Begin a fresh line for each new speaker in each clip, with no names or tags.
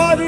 ঘর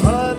দিলে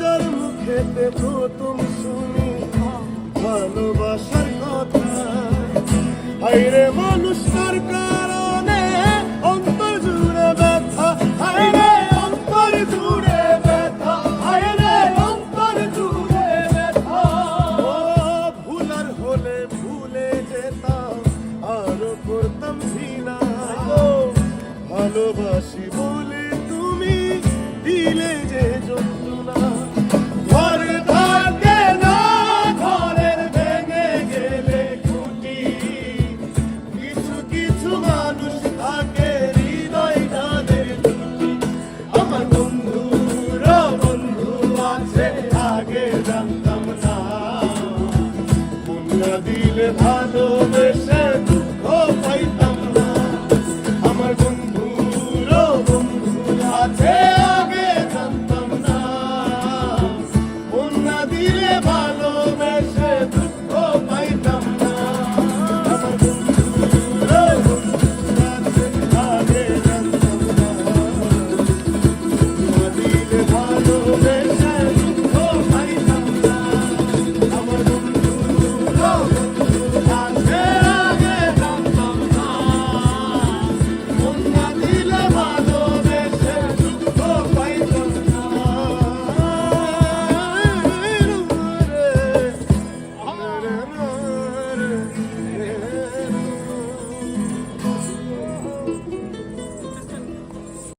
যার মুখেতে প্রথম শুনি ভালোবাসার কথা। হাইরে মানুষ তার কারণে অন্তর জুড়ে ব্যথা? হাইরে অন্তর জুড়ে ব্যথা। হাইরে অন্তর জুড়ে ব্যথা। ও ভুলার হলে ভুলে যেতাম, আরও করতাম ও ভালোবাসি বলে তুমি দিলে যে যন্ত্রণা। ঘর না, ঘরের ভেঙে গেলে খুঁটি। কিছু কিছু মানুষ থাকে আমার বন্ধু দিলে